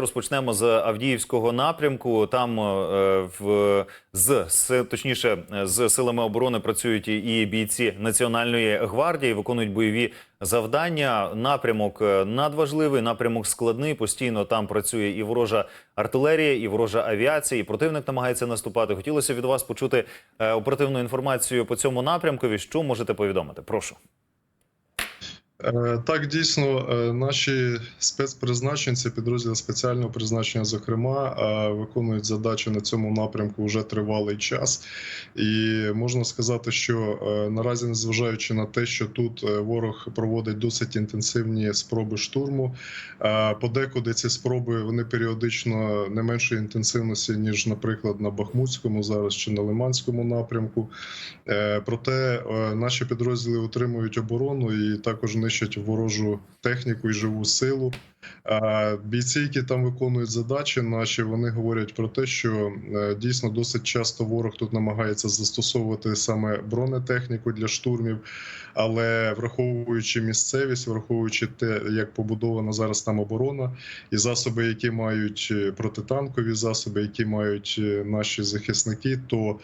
Розпочнемо з Авдіївського напрямку. Там е, в з точніше з силами оборони працюють і- бійці Національної гвардії, виконують бойові завдання. Напрямок е, надважливий, напрямок складний. Постійно там працює і ворожа артилерія, і ворожа авіація. І противник намагається наступати. Хотілося від вас почути е, оперативну інформацію по цьому напрямкові. Що можете повідомити? Прошу. Е, Так, дійсно, е, наші спецпризначенці, підрозділи спеціального призначення, зокрема, е, виконують задачі на цьому напрямку вже тривалий час. І можна сказати, що наразі, незважаючи на те, що тут ворог проводить досить інтенсивні спроби штурму, подекуди ці спроби вони періодично не меншої інтенсивності, ніж, наприклад, на Бахмутському зараз чи на Лиманському напрямку. Проте наші підрозділи утримують оборону і також нищать ворожу техніку і живу силу. Бійці, які там виконують задачі, наші вони говорять про те, що е, дійсно досить часто ворог тут намагається застосовувати саме бронетехніку для штурмів, але враховуючи місцевість, враховуючи те, як побудована зараз там оборона, і засоби, які мають е, протитанкові засоби, які мають е, наші захисники, то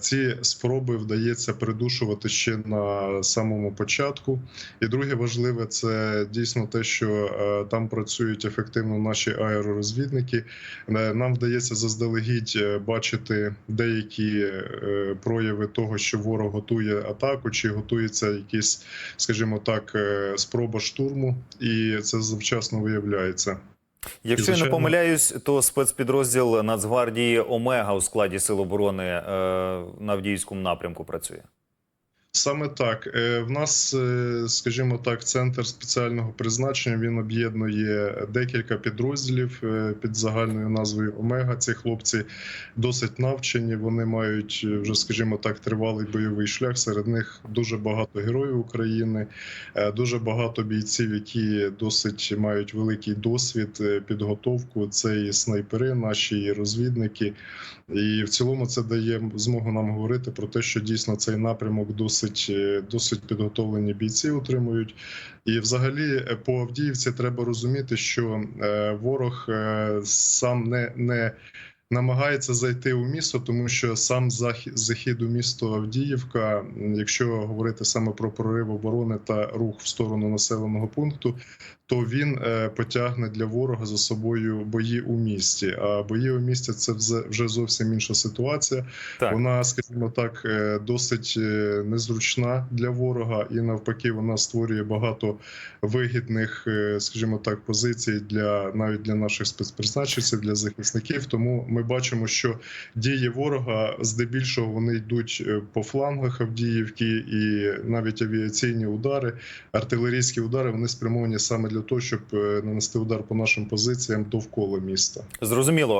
ці спроби вдається придушувати ще на самому початку. І друге важливе це дійсно те, що е, там працюють ефективно наші аеророзвідники. Е, Нам вдається заздалегідь е, бачити деякі е, прояви того, що ворог готує атаку, чи готується якісь, скажімо так, спроба штурму, і це завчасно виявляється. Якщо я не помиляюсь, то спецпідрозділ Нацгвардії Омега у складі сил оборони на Авдіївському напрямку працює. Саме так. Е, В нас, е, скажімо так, центр спеціального призначення він об'єднує декілька підрозділів е, під загальною назвою Омега. Ці хлопці досить навчені. Вони мають вже, скажімо так, тривалий бойовий шлях. Серед них дуже багато героїв України, дуже багато бійців, які досить мають великий досвід, підготовку. Це і снайпери, наші і розвідники. І в цілому це дає змогу нам говорити про те, що дійсно цей напрямок досить, е, досить підготовлені бійці утримують. І, взагалі, е, по Авдіївці треба розуміти, що е, ворог сам не, не намагається зайти у місто, тому що сам захід у місто Авдіївка, якщо говорити саме про прорив оборони та рух в сторону населеного пункту, то він е, потягне для ворога за собою бої у місті. А бої у місті це вже зовсім інша ситуація. Так. Вона, скажімо так, е, досить е, незручна для ворога, і навпаки, вона створює багато вигідних, скажімо так, позицій для навіть для наших спецпризначенців, для захисників. Тому ми бачимо, що дії ворога здебільшого вони йдуть по флангах Авдіївки, і навіть авіаційні удари, артилерійські удари вони спрямовані саме для того, щоб е, нанести удар по нашим позиціям довкола міста. Зрозуміло.